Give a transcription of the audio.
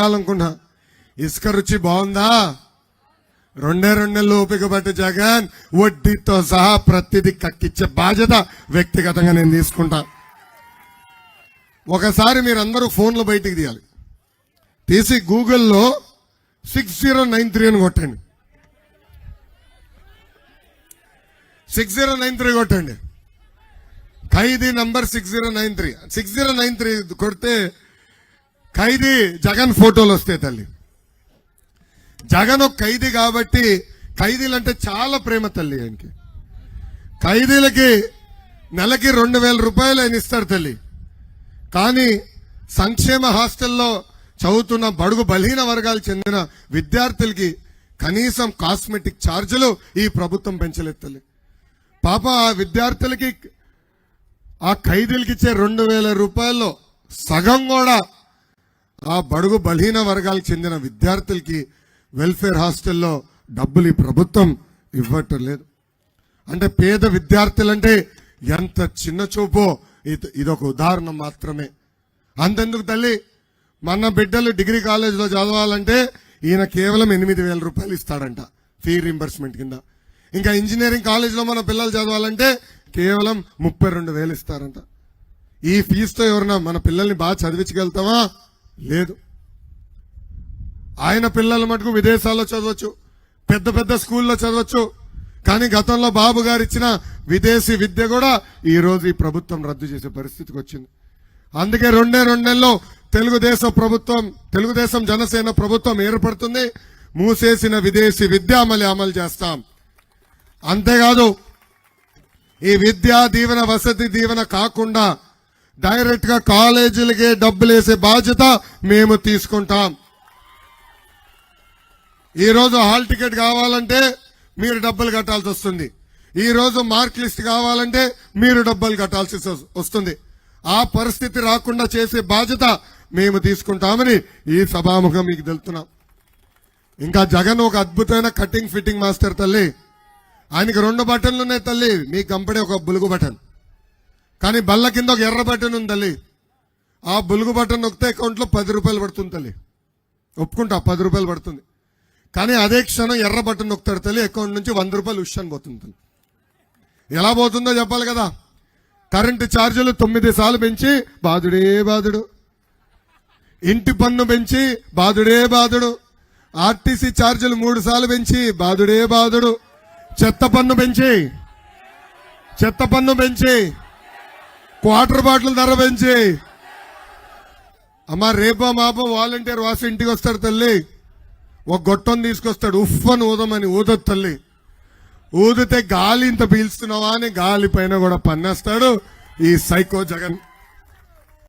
అడగాలనుకున్నా. ఇసుక రుచి బాగుందా? రెండే రెండు నెలలు ఓపిక పట్టి జగన్ వడ్డీతో సహా ప్రతిదీ కక్కిచ్చే బాధ్యత వ్యక్తిగతంగా నేను తీసుకుంటా. ఒకసారి మీరందరూ ఫోన్లు బయటికి తీయాలి. తీసి గూగుల్లో సిక్స్ జీరో నైన్ త్రీ అని కొట్టండి. సిక్స్ జీరో నైన్ త్రీ కొట్టండి. ఖైదీ number six zero nine three. Six zero nine three కొడితే ఖైదీ జగన్ ఫోటోలు వస్తాయి తల్లి. జగన్ ఒక ఖైదీ కాబట్టి ఖైదీలు అంటే చాలా ప్రేమ తల్లి ఆయనకి. ఖైదీలకి నెలకి రెండు వేల రూపాయలు ఆయన ఇస్తారు తల్లి. కానీ సంక్షేమ హాస్టల్లో చదువుతున్న బడుగు బలహీన వర్గాలు చెందిన విద్యార్థులకి కనీసం కాస్మెటిక్ ఛార్జీలు ఈ ప్రభుత్వం పెంచలేదు తల్లి. పాప ఆ విద్యార్థులకి ఆ ఖైదీలకి ఇచ్చే రెండు వేల రూపాయల్లో సగం కూడా ఆ బడుగు బలహీన వర్గాలకు చెందిన విద్యార్థులకి వెల్ఫేర్ హాస్టల్లో డబ్బులు ఈ ప్రభుత్వం ఇవ్వటం లేదు. అంటే పేద విద్యార్థులంటే ఎంత చిన్న చూపో. ఇది- ఇదొక ఉదాహరణ మాత్రమే. అంతెందుకు తల్లి? మన బిడ్డలు డిగ్రీ కాలేజీలో చదవాలంటే ఈయన కేవలం ఎనిమిది వేల రూపాయలు ఇస్తాడంట ఫీ రింబర్స్మెంట్ కింద. ఇంకా ఇంజనీరింగ్ కాలేజీలో మన పిల్లలు చదవాలంటే కేవలం ముప్పై రెండు వేలు ఇస్తారంట. ఈ ఫీజుతో ఎవరన్నా మన పిల్లల్ని బాగా చదివించగలుగుతామా? లేదు. ఆయన పిల్లల మటుకు విదేశాల్లో చదవచ్చు పెద్ద పెద్ద స్కూల్లో చదవచ్చు కానీ గతంలో బాబు గారు ఇచ్చిన విదేశీ విద్య కూడా ఈ రోజు ఈ ప్రభుత్వం రద్దు చేసే పరిస్థితికి వచ్చింది. అందుకే రెండే రెండు నెలల్లో తెలుగుదేశం ప్రభుత్వం తెలుగుదేశం జనసేన ప్రభుత్వం ఏర్పడుతుంది మూసేసిన విదేశీ విద్య అమలు అమలు చేస్తాం. అంతేకాదు ఈ విద్యా దీవెన వసతి దీవెన కాకుండా డైరెక్ట్గా కాలేజీలకే డబ్బులు వేసే బాధ్యత మేము తీసుకుంటాం. ఈరోజు హాల్ టికెట్ కావాలంటే మీరు డబ్బులు కట్టాల్సి వస్తుంది. ఈరోజు మార్క్ లిస్ట్ కావాలంటే మీరు డబ్బులు కట్టాల్సి వస్తుంది. ఆ పరిస్థితి రాకుండా చేసే బాధ్యత మేము తీసుకుంటామని ఈ సభాముఖం మీకు తెలుపుతున్నాం. ఇంకా జగన్ ఒక అద్భుతమైన కటింగ్ ఫిట్టింగ్ మాస్టర్ తల్లి. ఆయనకి రెండు బటన్లు ఉన్నాయి తల్లి. మీ కంపెనీ ఒక బులుగు బటన్. కానీ బల్ల కింద ఒక ఎర్ర బటన్ ఉంది తల్లి. ఆ బులుగు బటన్ నొక్కితే అకౌంట్లో పది రూపాయలు పడుతుంది తల్లి. ఒప్పుకుంటా పది రూపాయలు పడుతుంది. కానీ అదే క్షణం ఎర్ర బటన్ నొక్కుతాడు తల్లి అకౌంట్ నుంచి వంద రూపాయలు ఉష్ అని పోతుంది తల్లి. ఎలా పోతుందో చెప్పాలి కదా. కరెంటు ఛార్జీలు తొమ్మిది సార్లు పెంచి బాధుడే బాధుడు. ఇంటి పన్ను పెంచి బాధుడే బాధుడు. ఆర్టీసీ ఛార్జీలు మూడు సార్లు పెంచి బాధుడే బాధుడు. చెత్త పన్ను పెంచి చెత్త పన్ను పెంచి. క్వార్టర్ బాటిల్ ధర పెంచి. అమ్మ రేపో మాపో వాలంటీర్ వాసు ఇంటికి వస్తాడు తల్లి. ఒక గొట్టం తీసుకొస్తాడు. ఉఫ్ అని ఊదమని ఊదొద్దు తల్లి. ఊదితే గాలి ఇంత పీల్స్తున్నావా అని గాలి పైన కూడా పన్నేస్తాడు ఈ సైకో జగన్.